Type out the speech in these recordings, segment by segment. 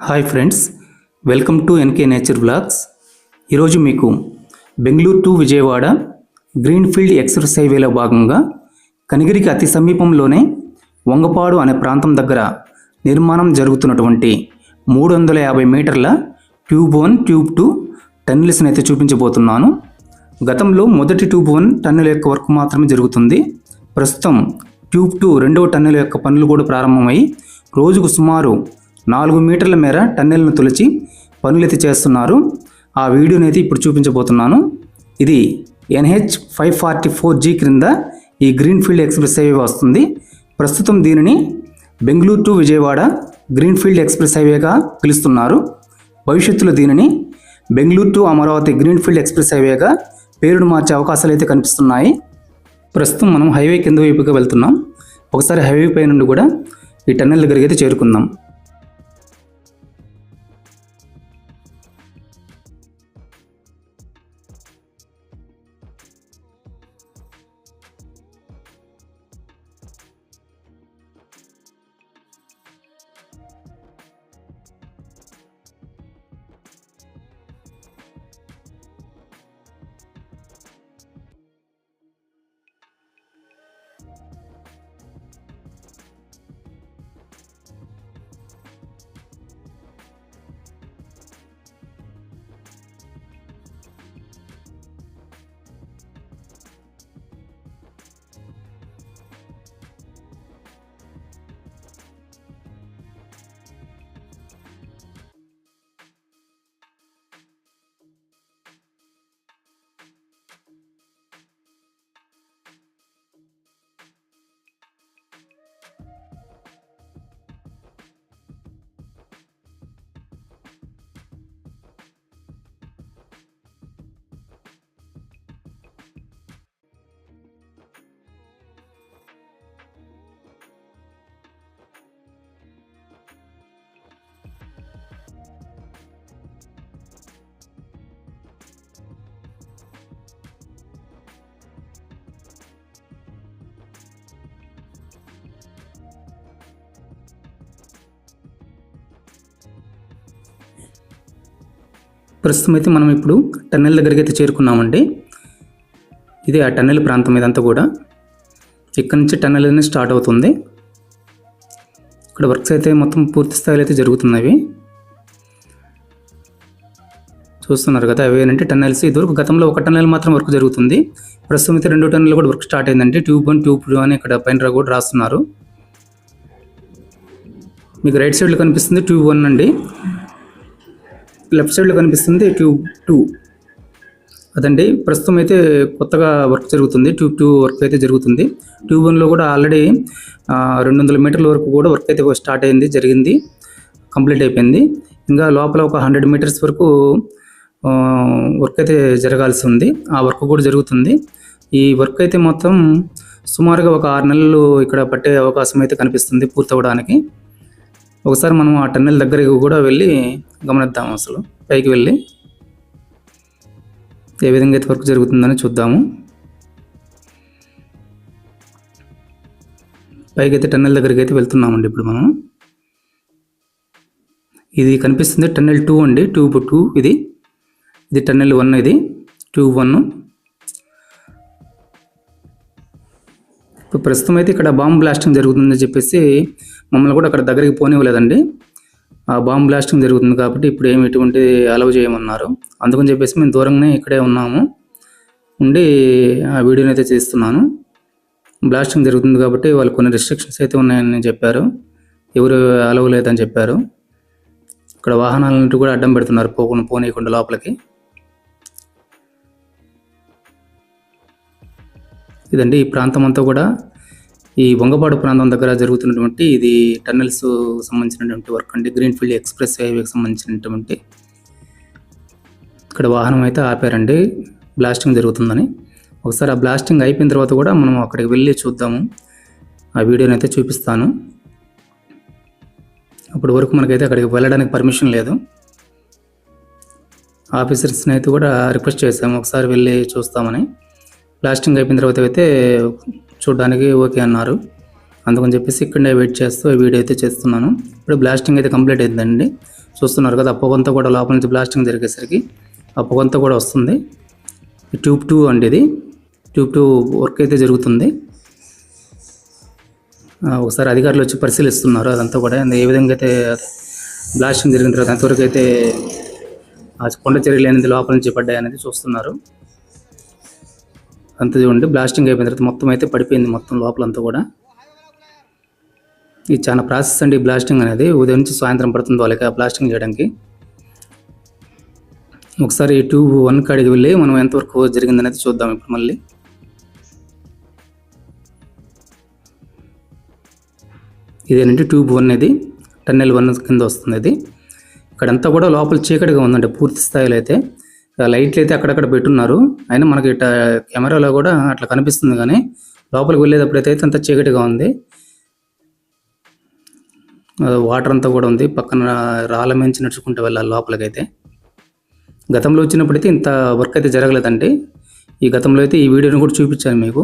Hi friends welcome to NK nature blogs ఈరోజు మీకు Bengaluru to Vijayawada greenfield express హైవేలో భాగంగా కనిగిరికి అతి సమీపంలోనే వంగపాడు అనే ప్రాంతం దగ్గర నిర్మాణం జరుగుతున్నటువంటి మూడు వందల యాభై మీటర్ల ట్యూబ్ వన్ ట్యూబ్ టూ టన్నెల్స్ని అయితే చూపించబోతున్నాను. గతంలో మొదటి ట్యూబ్ వన్ టన్నెల్ యొక్క వర్క్ మాత్రమే జరుగుతుంది. ప్రస్తుతం ట్యూబ్ టూ రెండవ టన్నెల్ యొక్క పనులు కూడా ప్రారంభమై రోజుకు సుమారు నాలుగు మీటర్ల మేర టన్నెల్ను తులిచి పనులైతే చేస్తున్నారు. ఆ వీడియోని అయితే ఇప్పుడు చూపించబోతున్నాను. ఇది NH five forty four G క్రింద ఈ గ్రీన్ ఫీల్డ్ ఎక్స్ప్రెస్ హైవే వస్తుంది. ప్రస్తుతం దీనిని Bengaluru to Vijayawada green field express హైవేగా పిలుస్తున్నారు. భవిష్యత్తులో దీనిని Bengaluru to Amaravati green field express హైవేగా పేరును మార్చే అవకాశాలు అయితే కనిపిస్తున్నాయి. ప్రస్తుతం మనం హైవే కింద వైపుగా వెళ్తున్నాం. ఒకసారి హైవే పై నుండి కూడా ఈ టన్నెల్ దగ్గరికి అయితే చేరుకుందాం. ప్రస్తుతం అయితే మనం ఇప్పుడు టన్నెల్ దగ్గరికి అయితే చేరుకున్నామండి. ఇది ఆ టన్నెల్ ప్రాంతం ఇదంతా కూడా. ఇక్కడ నుంచి టన్నెల్ అనేది స్టార్ట్ అవుతుంది. ఇక్కడ వర్క్స్ అయితే మొత్తం పూర్తి స్థాయిలో అయితే జరుగుతున్నవి. చూస్తున్నారు కదా అవి ఏంటంటే టన్నెల్స్. ఇదివరకు గతంలో ఒక టన్నెల్ మాత్రం వర్క్ జరుగుతుంది. ప్రస్తుతం అయితే రెండో టన్నెల్ కూడా వర్క్ స్టార్ట్ అయిందండి. ట్యూబ్ వన్ ట్యూబ్ టూ అని ఇక్కడ పైన కూడా రాస్తున్నారు. మీకు రైట్ సైడ్లో కనిపిస్తుంది ట్యూబ్ వన్ అండి. లెఫ్ట్ సైడ్లో కనిపిస్తుంది ట్యూబ్ టూ. అదండి ప్రస్తుతం అయితే కొత్తగా వర్క్ జరుగుతుంది ట్యూబ్ టూ వర్క్ అయితే జరుగుతుంది. ట్యూబ్ వన్లో కూడా ఆల్రెడీ రెండు వందల మీటర్ల వరకు కూడా వర్క్ అయితే స్టార్ట్ అయింది జరిగింది కంప్లీట్ అయిపోయింది. ఇంకా లోపల ఒక హండ్రెడ్ మీటర్స్ వరకు వర్క్ అయితే జరగాల్సి ఉంది ఆ వర్క్ కూడా జరుగుతుంది. ఈ వర్క్ అయితే మొత్తం సుమారుగా ఒక ఆరు నెలలు ఇక్కడ పట్టే అవకాశం అయితే కనిపిస్తుంది పూర్తవడానికి. ఒకసారి మనం ఆ టన్నెల్ దగ్గరికి కూడా వెళ్ళి గమనిద్దాం అసలు. పైకి వెళ్ళి ఏ విధంగా అయితే వర్క్ జరుగుతుందని చూద్దాము. పైకి అయితే టన్నెల్ దగ్గరికి అయితే వెళ్తున్నామండి ఇప్పుడు మనం. ఇది కనిపిస్తుంది టన్నెల్ టూ అండి. ట్యూబ్ టూ ఇది. ఇది టన్నెల్ వన్ ఇది. Tube one. ఇప్పుడు ప్రస్తుతం అయితే ఇక్కడ బాంబ్ బ్లాస్టింగ్ జరుగుతుందని చెప్పేసి మమ్మల్ని కూడా అక్కడ దగ్గరికి పోనివ్వలేదండి. ఆ బాంబ్ బ్లాస్టింగ్ జరుగుతుంది కాబట్టి ఇప్పుడు ఏమి ఎటువంటి అలవ్ చేయమన్నారు. అందుకని చెప్పేసి మేము దూరంగానే ఇక్కడే ఉన్నాము. ఉండి ఆ వీడియోని అయితే చేస్తున్నాను. బ్లాస్టింగ్ జరుగుతుంది కాబట్టి వాళ్ళు కొన్ని రెస్ట్రిక్షన్స్ అయితే ఉన్నాయని చెప్పారు. ఎవరు అలవ్ లేదని చెప్పారు. ఇక్కడ వాహనాలను కూడా అడ్డం పెడుతున్నారు పోకుండా పోనీయకుండా లోపలికి. ఇదండి ఈ ప్రాంతం అంతా కూడా. ఈ వంగపాడు ప్రాంతం దగ్గర జరుగుతున్నటువంటి ఇది టన్నెల్స్ సంబంధించినటువంటి వర్క్ అండి. గ్రీన్ఫీల్డ్ ఎక్స్ప్రెస్ హైవేకి సంబంధించినటువంటి ఇక్కడ వాహనం అయితే ఆపారండి. బ్లాస్టింగ్ జరుగుతుందని. ఒకసారి ఆ బ్లాస్టింగ్ అయిపోయిన తర్వాత కూడా మనం అక్కడికి వెళ్ళి చూద్దాము. ఆ వీడియోని అయితే చూపిస్తాను. అప్పటి వరకు మనకైతే అక్కడికి వెళ్ళడానికి పర్మిషన్ లేదు. ఆఫీసర్స్ని అయితే కూడా రిక్వెస్ట్ చేసాము ఒకసారి వెళ్ళి చూస్తామని. బ్లాస్టింగ్ అయిపోయిన తర్వాత అయితే చూడడానికి ఓకే అన్నారు. అందుకని చెప్పేసి ఇక్కడే వెయిట్ చేస్తూ వీడియో అయితే చేస్తున్నాను. ఇప్పుడు బ్లాస్టింగ్ అయితే కంప్లీట్ అయిందండి చూస్తున్నారు కదా అప్పగొంత కూడా లోపల నుంచి బ్లాస్టింగ్ జరిగేసరికి అప్పగొంత కూడా వస్తుంది. ట్యూబ్ టూ అండి ఇది. ట్యూబ్ టూ వర్క్ అయితే జరుగుతుంది. ఒకసారి అధికారులు వచ్చి పరిశీలిస్తున్నారు. అదంతా కూడా ఏ విధంగా అయితే బ్లాస్టింగ్ జరిగిన తర్వాత ఎంతవరకు అయితే ఆ కొండ చర్యలు అనేది లోపల నుంచి పడ్డాయి అనేది చూస్తున్నారు. అంత చూడండి. బ్లాస్టింగ్ అయిపోయిన తర్వాత మొత్తం అయితే పడిపోయింది మొత్తం లోపలంతా కూడా. ఇది చాలా ప్రాసెస్ అండి బ్లాస్టింగ్ అనేది. ఉదయం నుంచి సాయంత్రం పడుతుంది వాళ్ళకి ఆ బ్లాస్టింగ్ చేయడానికి. ఒకసారి ట్యూబ్ వన్ కాడికి వెళ్ళి మనం ఎంతవరకు జరిగిందనేది చూద్దాం ఇప్పుడు మళ్ళీ. ఇదేనంటే ట్యూబ్ వన్ ఇది. టన్నెల్ వన్ కింద వస్తుంది ఇది. ఇక్కడంతా కూడా లోపల చీకటిగా ఉందండి పూర్తి స్థాయిలో అయితే. లైట్లు అయితే అక్కడక్కడ పెట్టున్నారు. అయినా మనకి కెమెరాలో కూడా అట్లా కనిపిస్తుంది కానీ లోపలికి వెళ్ళేటప్పుడు అయితే అంత చీకటిగా ఉంది. వాటర్ అంతా కూడా ఉంది. పక్కన రాళ్ళ మించి నడుచుకుంటూ వెళ్ళాలి లోపలికైతే. గతంలో వచ్చినప్పుడైతే ఇంత వర్క్ అయితే జరగలేదండి. ఈ గతంలో అయితే ఈ వీడియోని కూడా చూపించాను మీకు.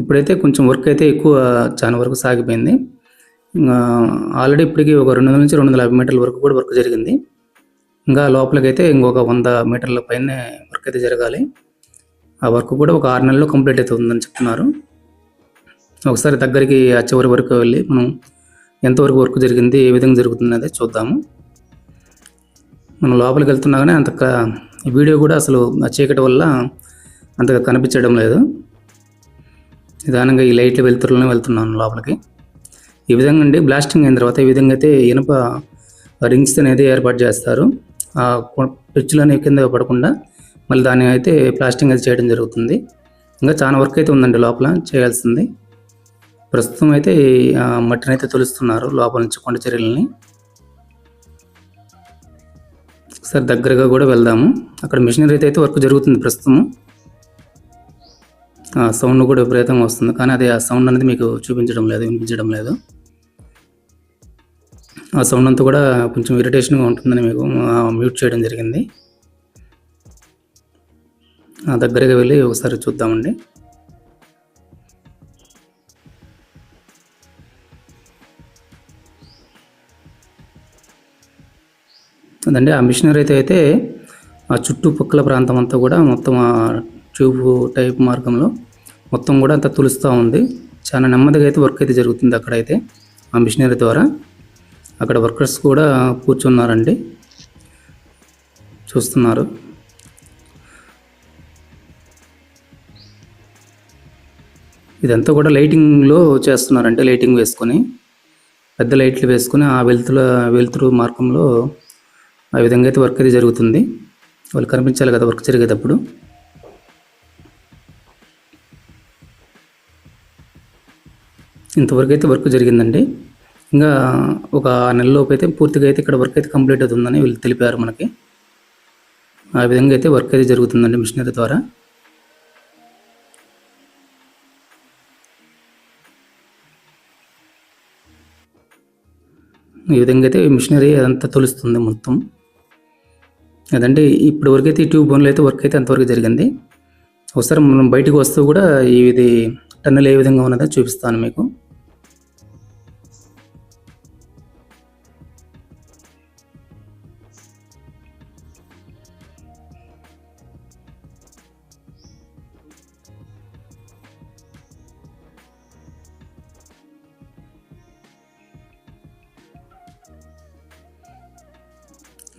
ఇప్పుడైతే కొంచెం వర్క్ అయితే ఎక్కువ చాలా వరకు సాగిపోయింది. ఆల్రెడీ ఇప్పటికి ఒక రెండు వందల నుంచి రెండు వందల యాభై మీటర్ల వరకు కూడా వర్క్ జరిగింది. ఇంకా లోపలికైతే ఇంకొక వంద మీటర్ల పైన వర్క్ అయితే జరగాలి. ఆ వర్క్ కూడా ఒక ఆరు నెలల్లో కంప్లీట్ అవుతుందని చెప్తున్నారు. ఒకసారి దగ్గరికి ఆ చివరి వరకు వెళ్ళి మనం ఎంతవరకు వర్క్ జరిగింది ఏ విధంగా జరుగుతుంది అనేది చూద్దాము. మనం లోపలికి వెళ్తున్నా కానీ అంత ఈ వీడియో కూడా అసలు ఆ చీకటి వల్ల అంతగా కనిపించడం లేదు. నిదానంగా ఈ లైట్లు వెళ్తురులోనే వెళ్తున్నాను లోపలికి. ఈ విధంగా అండి బ్లాస్టింగ్ అయిన తర్వాత ఈ విధంగా అయితే ఇనుప రింగ్స్ అనేది ఏర్పాటు చేస్తారు. ఆ పిచ్చులని కింద పడకుండా మళ్ళీ దాన్ని అయితే ప్లాస్టింగ్ అయితే చేయడం జరుగుతుంది. ఇంకా చాలా వర్క్ అయితే ఉందండి లోపల చేయాల్సింది. ప్రస్తుతం అయితే మట్టిని అయితే తొలుస్తున్నారు లోపల నుంచి కొండ చర్యలని. ఒకసారి దగ్గరగా కూడా వెళ్దాము. అక్కడ మిషనరీ అయితే వర్క్ జరుగుతుంది ప్రస్తుతము ఆ సౌండ్ కూడా విపరీతంగా వస్తుంది. కానీ అది ఆ సౌండ్ అనేది మీకు చూపించడం లేదు వినిపించడం లేదు. ఆ సౌండ్ అంతా కూడా కొంచెం ఇరిటేషన్గా ఉంటుందని మీకు మ్యూట్ చేయడం జరిగింది. ఆ దగ్గరగా వెళ్ళి ఒకసారి చూద్దామండి. అదండి ఆ మిషనరీ అయితే అయితే ఆ చుట్టుపక్కల ప్రాంతం అంతా కూడా మొత్తం ఆ ట్యూబ్ టైప్ మార్గంలో మొత్తం కూడా అంతా తులుస్తూ ఉంది. చాలా నెమ్మదిగా అయితే వర్క్ అయితే జరుగుతుంది అక్కడైతే ఆ మిషనరీ ద్వారా. అక్కడ వర్కర్స్ కూడా కూర్చున్నారండి. చూస్తున్నారు. ఇదంతా కూడా లైటింగ్లో చేస్తున్నారంటే లైటింగ్ వేసుకొని పెద్ద లైట్లు వేసుకొని ఆ వెలుతుల వెలుతురు మార్గంలో ఆ విధంగా అయితే వర్క్ అయితే జరుగుతుంది. వాళ్ళు కనిపించాలి కదా వర్క్ జరిగేటప్పుడు. ఇంతవరకు అయితే వర్క్ జరిగిందండి. ఇంకా ఒక నెలలోపు అయితే పూర్తిగా అయితే ఇక్కడ వర్క్ అయితే కంప్లీట్ అవుతుందని వీళ్ళు తెలిపారు మనకి. ఆ విధంగా అయితే వర్క్ అయితే జరుగుతుందండి మిషనరీ ద్వారా. ఈ విధంగా అయితే మిషనరీ అదంతా తొలుస్తుంది మొత్తం. అదంటే ఇప్పటి వరకు అయితే ఈ ట్యూబ్ బోన్లో అయితే వర్క్ అయితే అంతవరకు జరిగింది. ఒకసారి మనం బయటకు వస్తూ కూడా ఇది టన్నెల్ ఏ విధంగా ఉన్నదో చూపిస్తాను మీకు.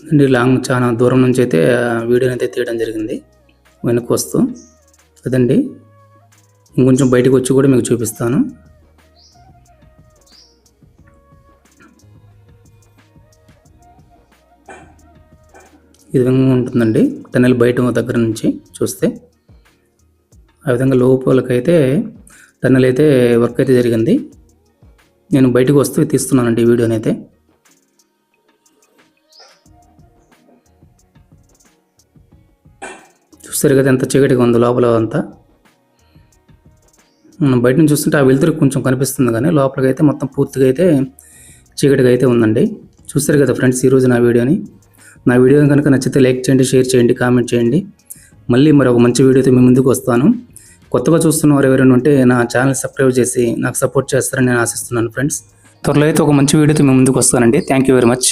అండి లాంగ్ చాలా దూరం నుంచి అయితే వీడియోని అయితే తీయడం జరిగింది. వెనక్కి వస్తూ అదండి. ఇంకొంచెం బయటకు వచ్చి కూడా మీకు చూపిస్తాను. ఈ విధంగా ఉంటుందండి. టన్నెల్ బయట దగ్గర నుంచి చూస్తే. ఆ విధంగా లోపలకైతే టన్నెల్ అయితే వర్క్ అయితే జరిగింది. నేను బయటకు వస్తూ తీస్తున్నానండి ఈ వీడియోని అయితే. చూస్తారు కదా ఎంత చీకటిగా ఉందో లోపల అంతా. మనం బయట నుంచి చూస్తుంటే ఆ వెలుతురు కొంచెం కనిపిస్తుంది కానీ లోపలికి అయితే మొత్తం పూర్తిగా అయితే చీకటిగా అయితే ఉందండి. చూస్తారు కదా ఫ్రెండ్స్ ఈరోజు నా వీడియోని. నా వీడియో కనుక నచ్చితే లైక్ చేయండి షేర్ చేయండి కామెంట్ చేయండి. మళ్ళీ మరి ఒక మంచి వీడియోతో మీ ముందుకు వస్తాను. కొత్తగా చూస్తున్న వారు ఎవరైనా ఉంటే నా ఛానల్ సబ్స్క్రైబ్ చేసి నాకు సపోర్ట్ చేస్తారని నేను ఆశిస్తున్నాను ఫ్రెండ్స్. త్వరలో అయితే ఒక మంచి వీడియోతో మీ ముందుకు వస్తానండి. Thank you very much.